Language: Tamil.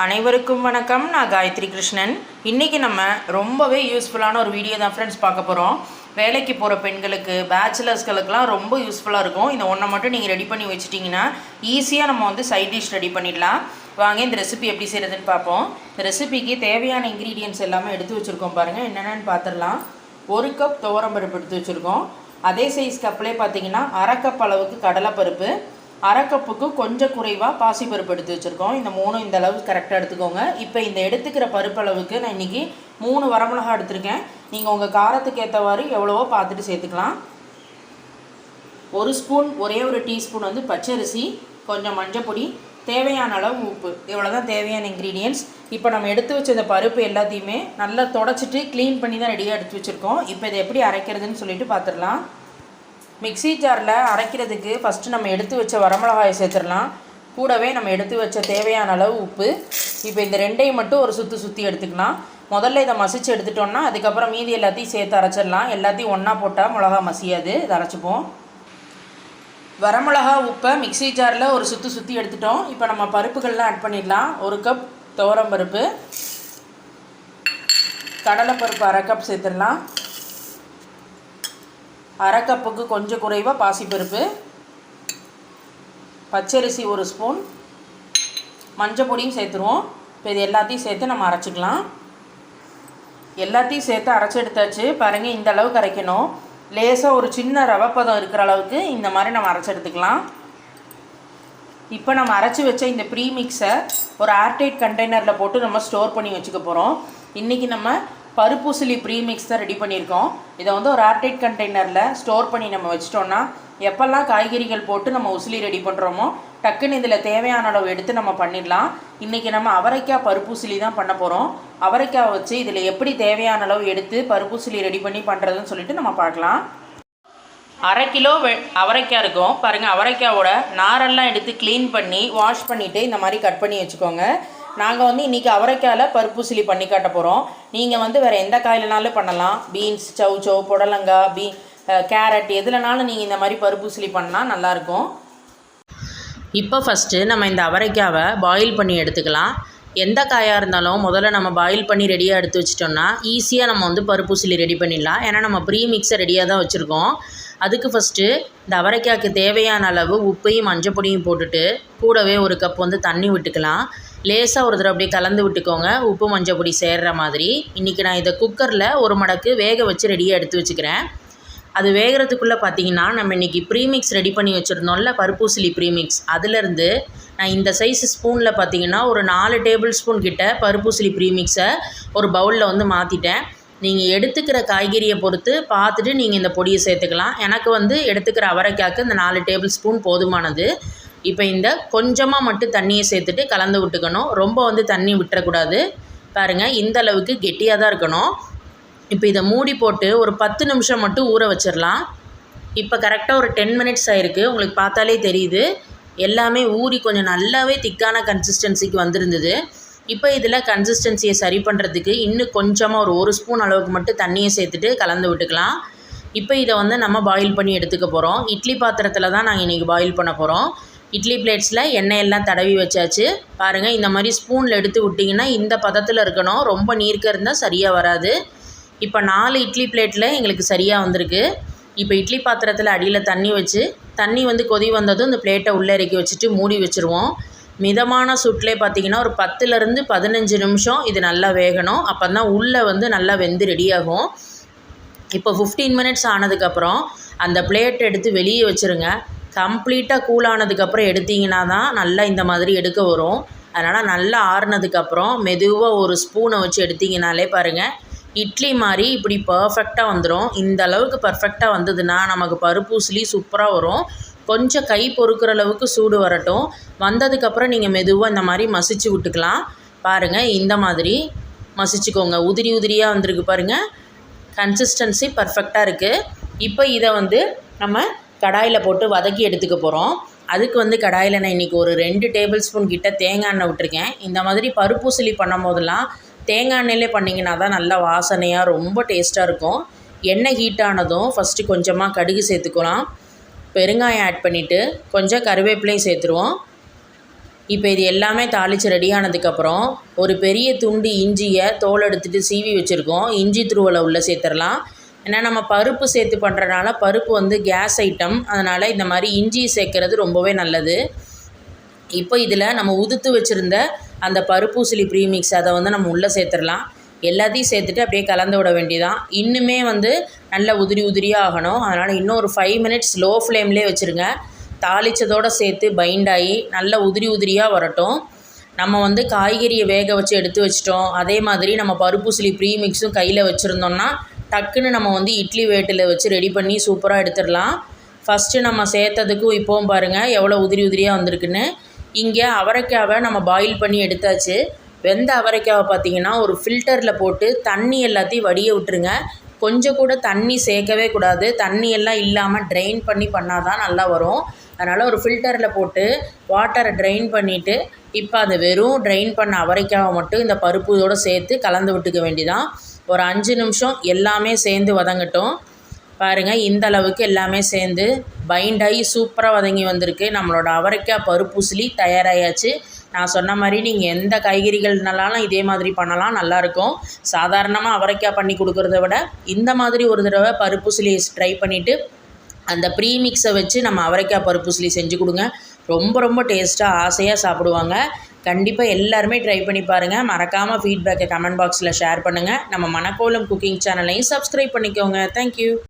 அனைவருக்கும் வணக்கம். நான் காயத்ரி கிருஷ்ணன். இன்றைக்கி நம்ம ரொம்பவே யூஸ்ஃபுல்லான ஒரு வீடியோ தான் ஃப்ரெண்ட்ஸ் பார்க்க போகிறோம் வேலைக்கு போகிற பெண்களுக்கு பேச்சுலர்ஸ்களுக்கெல்லாம் ரொம்ப யூஸ்ஃபுல்லாக இருக்கும். இந்த ஒன்றை மட்டும் நீங்கள் ரெடி பண்ணி வச்சிட்டிங்கன்னா ஈஸியாக நம்ம வந்து சைட் டிஷ் ரெடி பண்ணிடலாம். வாங்க இந்த ரெசிபி எப்படி செய்கிறதுன்னு பார்ப்போம். இந்த ரெசிபிக்கு தேவையான இன்க்ரீடியன்ஸ் எல்லாமே எடுத்து வச்சுருக்கோம் பாருங்கள் என்னென்னு பார்த்துடலாம். ஒரு கப் துவரம்பருப்பு எடுத்து வச்சுருக்கோம். அதே சைஸ் கப்லேயே பார்த்தீங்கன்னா அரை கப் அளவுக்கு கடலைப்பருப்பு அரைக்கப்புக்கு கொஞ்சம் குறைவாக பாசிப்பருப்பு எடுத்து வச்சுருக்கோம். இந்த மூணும் இந்த அளவு கரெக்டாக எடுத்துக்கோங்க. இப்போ இந்த எடுத்துக்கிற பருப்பளவுக்கு நான் இன்றைக்கி மூணு வரமிளகா எடுத்திருக்கேன். நீங்கள் உங்கள் காரத்துக்கு ஏற்றவாறு எவ்வளவோ பார்த்துட்டு சேர்த்துக்கலாம். ஒரு ஸ்பூன் ஒரே ஒரு டீஸ்பூன் வந்து பச்சரிசி கொஞ்சம் மஞ்சப்பொடி தேவையான அளவு உப்பு. இவ்வளோ தான் தேவையான இன்க்ரீடியன்ஸ் இப்போ நம்ம எடுத்து வச்ச இந்த பருப்பு எல்லாத்தையுமே நல்லா தொடச்சிட்டு க்ளீன் பண்ணி தான் ரெடியாக எடுத்து வச்சுருக்கோம். இப்போ இதை எப்படி அரைக்கிறதுன்னு சொல்லிட்டு பார்த்துடலாம். மிக்ஸி ஜாரில் அரைக்கிறதுக்கு ஃபஸ்ட்டு நம்ம எடுத்து வச்ச வரமிளகாயை சேர்த்துடலாம். கூடவே நம்ம எடுத்து வச்ச தேவையான அளவு உப்பு. இப்போ இந்த ரெண்டையும் மட்டும் ஒரு சுற்றி சுற்றி எடுத்துக்கலாம். முதல்ல இதை மசிச்சு எடுத்துட்டோம்னா அதுக்கப்புறம் மீதி எல்லாத்தையும் சேர்த்து அரைச்சிடலாம். எல்லாத்தையும் ஒன்றா போட்டால் மிளகா மசியாது. இதை அரைச்சிப்போம். வரமிளகா உப்பை மிக்ஸி ஜாரில் ஒரு சுற்றி சுற்றி எடுத்துட்டோம். இப்போ நம்ம பருப்புகள்லாம் ஆட் பண்ணிடலாம். ஒரு கப் துவரம் பருப்பு. கடலைப்பருப்பு அரை கப் சேர்த்துடலாம். அரை கப்புக்கு கொஞ்சம் குறைவாக பாசிப்பருப்பு. பச்சரிசி ஒரு ஸ்பூன். மஞ்சள் பொடியும் சேர்த்துருவோம். இப்போ இது எல்லாத்தையும் சேர்த்து நம்ம அரைச்சிக்கலாம். எல்லாத்தையும் சேர்த்து அரைச்சி எடுத்தாச்சு. பாருங்கள் இந்த அளவுக்கு அரைக்கணும். லேசாக ஒரு சின்ன ரவப்பதம் இருக்கிற அளவுக்கு இந்த மாதிரி நம்ம அரைச்சி எடுத்துக்கலாம். இப்போ நம்ம அரைச்சி வச்ச இந்த ப்ரீ மிக்ஸை ஒரு ஏர்டைட் கண்டெய்னரில் போட்டு நம்ம ஸ்டோர் பண்ணி வச்சுக்க போகிறோம் இன்றைக்கி நம்ம பருப்புசிலி ப்ரீமிக்ஸ் தான் ரெடி பண்ணியிருக்கோம். இதை வந்து ஒரு ஏர்டைட் கண்டெய்னரில் ஸ்டோர் பண்ணி நம்ம வச்சிட்டோம்னா எப்போல்லாம் காய்கறிகள் போட்டு நம்ம உசிலி ரெடி பண்ணுறோமோ டக்குன்னு இதில் தேவையான அளவு எடுத்து நம்ம பண்ணிடலாம். இன்றைக்கி நம்ம அவரைக்காய் பருப்புசிலி தான் பண்ண போகிறோம் அவரைக்காய் வச்சு இதில் எப்படி தேவையான அளவு எடுத்து பருப்பூசிலி ரெடி பண்ணி பண்ணுறதுன்னு சொல்லிட்டு நம்ம பார்க்கலாம். அரை கிலோ வெ அவரைக்காய் இருக்கும். பாருங்கள் அவரைக்காயோட நாரெல்லாம் எடுத்து க்ளீன் பண்ணி வாஷ் பண்ணிவிட்டு இந்த மாதிரி கட் பண்ணி வச்சுக்கோங்க. நாங்கள் வந்து இன்றைக்கி அவரைக்காயில் பருப்பூசிலி பண்ணி காட்ட போகிறோம் நீங்கள் வந்து வேறு எந்த காயிலனாலும் பண்ணலாம். பீன்ஸ் சவு சவு புடலங்காய் பீ கேரட் எதுலனாலும் நீங்கள் இந்த மாதிரி பருப்புசிலி பண்ணால் நல்லாயிருக்கும் இப்போ ஃபஸ்ட்டு நம்ம இந்த அவரைக்காவை பாயில் பண்ணி எடுத்துக்கலாம். எந்த காயாக இருந்தாலும் முதல்ல நம்ம பாயில் பண்ணி ரெடியாக எடுத்து வச்சிட்டோம்னா ஈஸியாக நம்ம வந்து பருப்புசிலி ரெடி பண்ணிடலாம். ஏன்னா நம்ம ப்ரீ மிக்ஸை ரெடியாக தான் வச்சுருக்கோம். அதுக்கு ஃபஸ்ட்டு இந்த அவரைக்காய்க்கு தேவையான அளவு உப்பையும் மஞ்சள் பொடியும் போட்டுட்டு கூடவே ஒரு கப் வந்து தண்ணி விட்டுக்கலாம். லேசாக ஒரு தடவை அப்படியே கலந்து விட்டுக்கோங்க. உப்பு மஞ்சள் பொடி சேர்கிற மாதிரி. இன்றைக்கி நான் இதை குக்கரில் ஒரு மடக்கு வேக வச்சு ரெடியாக எடுத்து வச்சுக்கிறேன். அது வேகிறதுக்குள்ளே பார்த்தீங்கன்னா நம்ம இன்றைக்கி ப்ரீமிக்ஸ் ரெடி பண்ணி வச்சுருந்தோம்ல பருப்பூசிலி ப்ரீமிக்ஸ் அதுலேருந்து நான் இந்த சைஸ் ஸ்பூனில் பார்த்தீங்கன்னா ஒரு நாலு டேபிள் ஸ்பூன் கிட்ட பருப்பூசிலி ப்ரீமிக்ஸை ஒரு பவுலில் வந்து மாற்றிட்டேன் நீங்கள் எடுத்துக்கிற காய்கறியை பொறுத்து பார்த்துட்டு நீங்கள் இந்த பொடியை சேர்த்துக்கலாம். எனக்கு வந்து எடுத்துக்கிற அவரைக்காய்க்கு இந்த நாலு டேபிள் ஸ்பூன் போதுமானது. இப்போ இந்த கொஞ்சமாக மட்டும் தண்ணியை சேர்த்துட்டு கலந்து விட்டுக்கணும். ரொம்ப வந்து தண்ணி விட்டுறக்கூடாது. பாருங்கள் இந்த அளவுக்கு கெட்டியாக தான் இருக்கணும். இப்போ இதை மூடி போட்டு ஒரு பத்து நிமிஷம் மட்டும் ஊற வச்சிடலாம் இப்போ கரெக்டாக ஒரு டென் மினிட்ஸ் ஆகிருக்கு உங்களுக்கு பார்த்தாலே தெரியுது. எல்லாமே ஊறி கொஞ்சம் நல்லாவே திக்கான கன்சிஸ்டன்சிக்கு வந்திருந்தது. இப்போ இதில் கன்சிஸ்டன்சியை சரி பண்ணுறதுக்கு இன்னும் கொஞ்சமாக ஒரு ஒரு ஸ்பூன் அளவுக்கு மட்டும் தண்ணியை சேர்த்துட்டு கலந்து விட்டுக்கலாம். இப்போ இதை வந்து நம்ம பாயில் பண்ணி எடுத்துக்க போகிறோம் இட்லி பாத்திரத்தில் தான் நாங்கள் இன்றைக்கி பாயில் பண்ண போகிறோம் இட்லி பிளேட்ஸில் எண்ணெய் எல்லாம் தடவி வச்சாச்சு. பாருங்கள் இந்த மாதிரி ஸ்பூனில் எடுத்து விட்டிங்கன்னா இந்த பதத்தில் இருக்கணும். ரொம்ப நீர்க்க இருந்தால் சரியாக வராது. இப்போ நாலு இட்லி பிளேட்டில் எங்களுக்கு சரியாக வந்திருக்கு. இப்போ இட்லி பாத்திரத்தில் அடியில் தண்ணி வச்சு தண்ணி வந்து கொதி வந்ததும் இந்த பிளேட்டை உள்ளே இறக்கி வச்சுட்டு மூடி வச்சுருவோம். மிதமான சுட்டிலே பார்த்தீங்கன்னா ஒரு பத்துலேருந்து பதினஞ்சு நிமிஷம் இது நல்லா வேகணும். அப்போ தான் உள்ளே வந்து நல்லா வெந்து ரெடியாகும் இப்போ ஃபிஃப்டீன் மினிட்ஸ் ஆனதுக்கப்புறம் அந்த பிளேட் எடுத்து வெளியே வச்சுருங்க. கம்ப்ளீட்டாக கூல் ஆனதுக்கப்புறம் எடுத்தீங்கன்னா தான் நல்லா இந்த மாதிரி எடுக்க வரும். அதனால் நல்லா ஆறுனதுக்கப்புறம் மெதுவாக ஒரு ஸ்பூனை வச்சு எடுத்திங்கனாலே பாருங்கள் இட்லி மாதிரி இப்படி பர்ஃபெக்டாக வந்துடும் இந்த அளவுக்கு பர்ஃபெக்டாக வந்ததுன்னா நமக்கு பருப்பூசிலி சூப்பராக வரும். கொஞ்சம் கை பொறுக்கிற அளவுக்கு சூடு வரட்டும். வந்ததுக்கப்புறம் நீங்கள் மெதுவாக இந்த மாதிரி மசிச்சு விட்டுக்கலாம். பாருங்கள் இந்த மாதிரி மசிச்சுக்கோங்க. உதிரி உதிரியாக வந்திருக்கு பாருங்கள் கன்சிஸ்டன்சி பர்ஃபெக்டாக இருக்குது இப்போ இதை வந்து நம்ம கடாயில் போட்டு வதக்கி எடுத்துக்க போகிறோம் அதுக்கு வந்து கடாயில் நான் இன்றைக்கி ஒரு ரெண்டு டேபிள் ஸ்பூன் கிட்ட தேங்காய் எண்ணெய் விட்டுருக்கேன். இந்த மாதிரி பருப்பூசலி பண்ணும் போதெல்லாம் தேங்காய் எண்ணெயிலே பண்ணிங்கன்னா தான் நல்லா வாசனையாக ரொம்ப டேஸ்ட்டாக இருக்கும். எண்ணெய் ஹீட் ஆனதும் ஃபஸ்ட்டு கொஞ்சமாக கடுகு சேர்த்துக்கலாம். பெருங்காயம் ஆட் பண்ணிவிட்டு கொஞ்சம் கருவேப்பிலையும் சேர்த்துருவோம். இப்போ இது எல்லாமே தாளித்து ரெடி ஆனதுக்கப்புறம் ஒரு பெரிய துண்டு இஞ்சியை தோல் எடுத்துகிட்டு சீவி வச்சுருக்கோம். இஞ்சி துருவலை உள்ளே சேர்த்துடலாம். ஏன்னா நம்ம பருப்பு சேர்த்து பண்ணுறனால பருப்பு வந்து கேஸ் ஐட்டம் அதனால் இந்த மாதிரி இஞ்சி சேர்க்கறது ரொம்பவே நல்லது. இப்போ இதில் நம்ம உதுத்து வச்சுருந்த அந்த பருப்பூசிலி ப்ரீமிக்ஸ் அதை வந்து நம்ம உள்ளே சேர்த்துடலாம். எல்லாத்தையும் சேர்த்துட்டு அப்படியே கலந்து விட வேண்டியதான் இன்னுமே வந்து நல்லா உதிரி உதிரியாக ஆகணும். அதனால் இன்னும் ஒரு ஃபைவ் மினிட்ஸ் லோ ஃப்ளேம்லேயே வச்சுருங்க. தாளித்ததோடு சேர்த்து பைண்ட் ஆகி நல்லா உதிரி உதிரியாக வரட்டும். நம்ம வந்து காய்கறியை வேக வச்சு எடுத்து வச்சிட்டோம். அதே மாதிரி நம்ம பருப்புசிலி ப்ரீமிக்ஸும் கையில் வச்சுருந்தோம்னா டக்குன்னு நம்ம வந்து இட்லி வேட்டில் வச்சு ரெடி பண்ணி சூப்பராக எடுத்துடலாம். ஃபஸ்ட்டு நம்ம சேர்த்ததுக்கும் இப்போவும் பாருங்கள் எவ்வளோ உதிரி உதிரியாக வந்திருக்குன்னு. இங்கே அவரைக்காவை நம்ம பாயில் பண்ணி எடுத்தாச்சு. வெந்த அவரைக்காவை பார்த்தீங்கன்னா ஒரு ஃபில்டரில் போட்டு தண்ணி எல்லாத்தையும் வடிய விட்டுருங்க. கொஞ்சம் கூட தண்ணி சேர்க்கவே கூடாது. தண்ணி எல்லாம் இல்லாமல் ட்ரெயின் பண்ணி பண்ணால் தான் நல்லா வரும். அதனால் ஒரு ஃபில்டரில் போட்டு வாட்டரை ட்ரெயின் பண்ணிவிட்டு இப்போ அதை வெறும் ட்ரெயின் பண்ண அவரைக்காவை மட்டும் இந்த பருப்பு சேர்த்து கலந்து விட்டுக்க வேண்டிதான். ஒரு அஞ்சு நிமிஷம் எல்லாமே சேர்ந்து வதங்கட்டும். பாருங்கள் இந்த அளவுக்கு எல்லாமே சேர்ந்து பைண்ட் ஆகி சூப்பராக வதங்கி வந்திருக்கு. நம்மளோட அவரைக்காய் பருப்புசிலி தயாராகியாச்சு நான் சொன்ன மாதிரி நீங்கள் எந்த காய்கறிகள்னாலும் இதே மாதிரி பண்ணலாம் நல்லாயிருக்கும் சாதாரணமாக அவரைக்காய் பண்ணி கொடுக்குறத விட இந்த மாதிரி ஒரு தடவை பருப்புசிலி ட்ரை பண்ணிவிட்டு அந்த ப்ரீமிக்ஸை வச்சு நம்ம அவரைக்காய் பருப்புசிலி செஞ்சு கொடுங்க. ரொம்ப ரொம்ப டேஸ்ட்டாக ஆசையாக சாப்பிடுவாங்க. கண்டிப்பாக எல்லாருமே ட்ரை பண்ணி பாருங்கள் மறக்காமல் ஃபீட்பேக்கை கமெண்ட் பாக்ஸில் ஷேர் பண்ணுங்கள் நம்ம மணக்கோலம் குக்கிங் சேனலையும் சப்ஸ்கிரைப் பண்ணிக்கோங்க. Thank you